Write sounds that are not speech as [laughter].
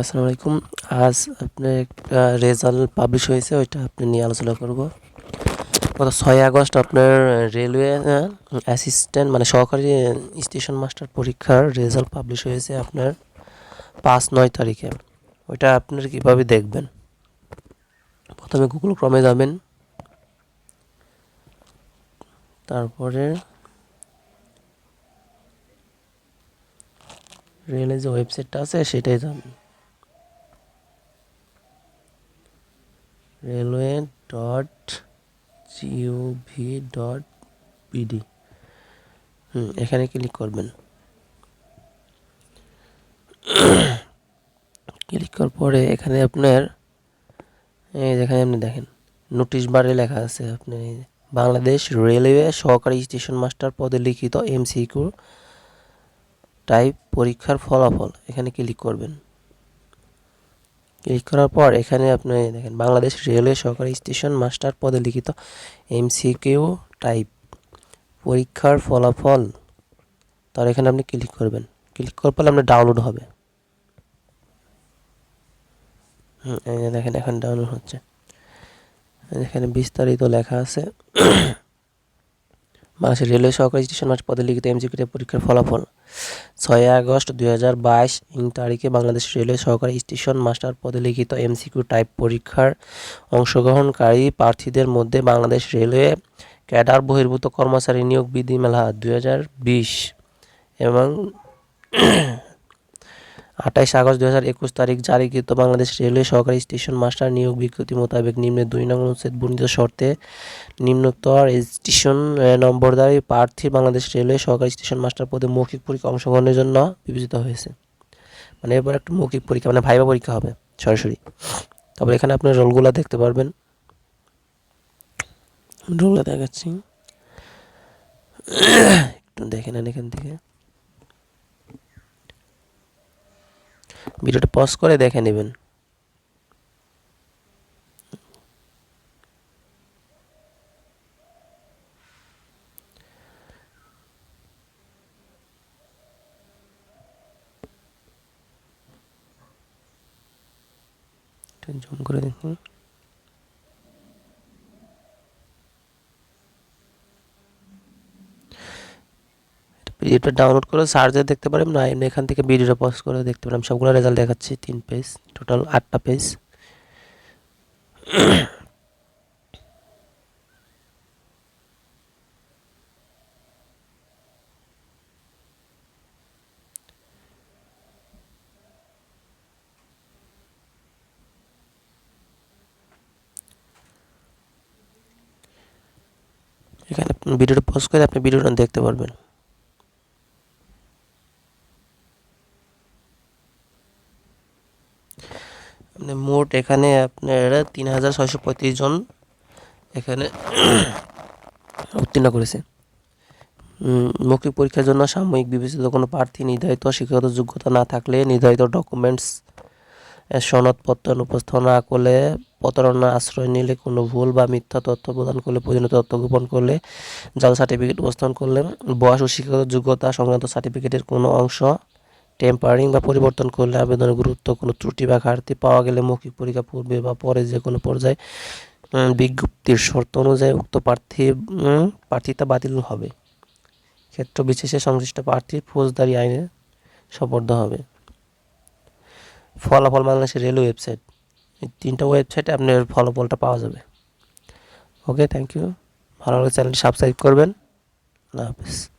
আসসালামু আলাইকুম। আজ আপনার একটা রেজাল্ট পাবলিশ হয়েছে, ওইটা আপনি নিয়ে আলোচনা করব। গত ছয় আগস্ট আপনার রেলওয়ে অ্যাসিস্ট্যান্ট মানে সহকারী স্টেশন মাস্টার পরীক্ষার রেজাল্ট পাবলিশ হয়েছে আপনার পাঁচ নয় তারিখে। ওইটা আপনার কীভাবে দেখবেন? প্রথমে গুগল ক্রমে যাবেন। তারপরে রেলের যে ওয়েবসাইটটা আছে, সেটাই যাবেন। Railway dot G O V dot BD হুম, এখানে ক্লিক করবেন। ক্লিক করার পরে এখানে আপনার, এই যেখানে আপনি দেখেন নোটিশ বারে লেখা আছে আপনি বাংলাদেশ রেলওয়ে সহকারী স্টেশন মাস্টার পদে লিখিত এমসিকিউ টাইপ পরীক্ষার ফলাফল, এখানে ক্লিক করবেন। ক্লিক করার পর এখানে আপনি দেখেন বাংলাদেশ রেলওয়ে সহকারী স্টেশন মাস্টার পদে লিখিত এমসিকিউ টাইপ পরীক্ষার ফলাফল। তার এখানে আপনি ক্লিক করবেন। ক্লিক করার পর আপনার ডাউনলোড হবে। দেখেন, এখন ডাউনলোড হচ্ছে। এখানে বিস্তারিত লেখা আছে। বাংলাদেশের রেলওয়ে সহকারী স্টেশন মাস্টার পদে লিখিত এমসিকিউ টাইপ পরীক্ষার ফলাফল। ছয় আগস্ট দুই হাজার বাইশ ইং তারিখে বাংলাদেশ রেলওয়ে সহকারী স্টেশন মাস্টার পদে লিখিত এমসিকিউ টাইপ পরীক্ষার অংশগ্রহণকারী প্রার্থীদের মধ্যে বাংলাদেশ রেলওয়ে ক্যাডার বহির্ভূত কর্মচারী নিয়োগ বিধিমালা দুই হাজার বিশ এবং আঠাইশ আগস্ট দুই হাজার একুশ তারিখ জারিকৃত বাংলাদেশ রেলওয়ে সহকারী স্টেশন মাস্টার নিয়োগ বিজ্ঞপ্তি মোতাবেক নিম্নে দুই নং অনুচ্ছেদ বর্ণিত শর্তে নিম্নোত্তর স্টেশন নম্বরদারী প্রার্থী বাংলাদেশ রেলওয়ে সহকারী স্টেশন মাস্টার পদে মৌখিক পরীক্ষা অংশগ্রহণের জন্য বিবেচিত হয়েছে। মানে এরপর একটা মৌখিক পরীক্ষা মানে ভাইবা পরীক্ষা হবে সরাসরি। তারপর এখানে আপনার রোলগুলো দেখতে পারবেন। রোলগুলো দেখাচ্ছি। একটু দেখে নেন এখান থেকে। ভিডিওটা পজ করে দেখে নেবেন। জুম করে দেখুন। ভিডিওটা ডাউনলোড করে সার্চে দেখতে পারেন। না এমনি এখান থেকে ভিডিওটা পজ করে দেখতে পারেন। সবগুলো রেজাল্ট দেখাচ্ছি। তিন পেজ টোটাল আটটা পেজ এখানে ভিডিওটা পজ করে আপনি ভিডিওটা দেখতে পারবেন। মানে মোট এখানে আপনার তিন হাজার ছয়শো পঁয়ত্রিশ জন এখানে [clears throat] উত্তীর্ণ করেছে। মৌখিক পরীক্ষার জন্য সাময়িক বিবেচিত কোনো প্রার্থী, নির্ধারিত শিক্ষাগত যোগ্যতা না থাকলে নির্ধারিত ডকুমেন্টস সনদপত্র উপস্থাপন না করলে, প্রতারণা, আশ্রয় নিলে কোনো ভুল বা মিথ্যা তথ্য প্রদান করলে, প্রয়োজনীয় তথ্য গোপন করলে, জাল সার্টিফিকেট উপস্থাপন করলে বয়স ও শিক্ষাগত যোগ্যতা সংক্রান্ত সার্টিফিকেটের কোনো অংশ টেম্পারিং বা পরিবর্তন করলে আবেদনের গুরুত্ব, কোনো ত্রুটি বা ঘাটতি পাওয়া গেলে মৌখিক পরীক্ষা পূর্বে বা পরে যে কোনো পর্যায়ে বিজ্ঞপ্তির শর্ত অনুযায়ী উক্ত প্রার্থী প্রার্থিতা বাতিল হবে। ক্ষেত্র বিশেষে সংশ্লিষ্ট প্রার্থীর ফৌজদারি আইনে সপর্দ হবে। ফলাফল বাংলাদেশের রেল ওয়েবসাইট। এই তিনটা ওয়েবসাইটে আপনার ফলাফলটা পাওয়া যাবে। Okay, thank you. ভালো লাগলে চ্যানেলটি সাবস্ক্রাইব করবেন। আল্লাহ হাফিজ।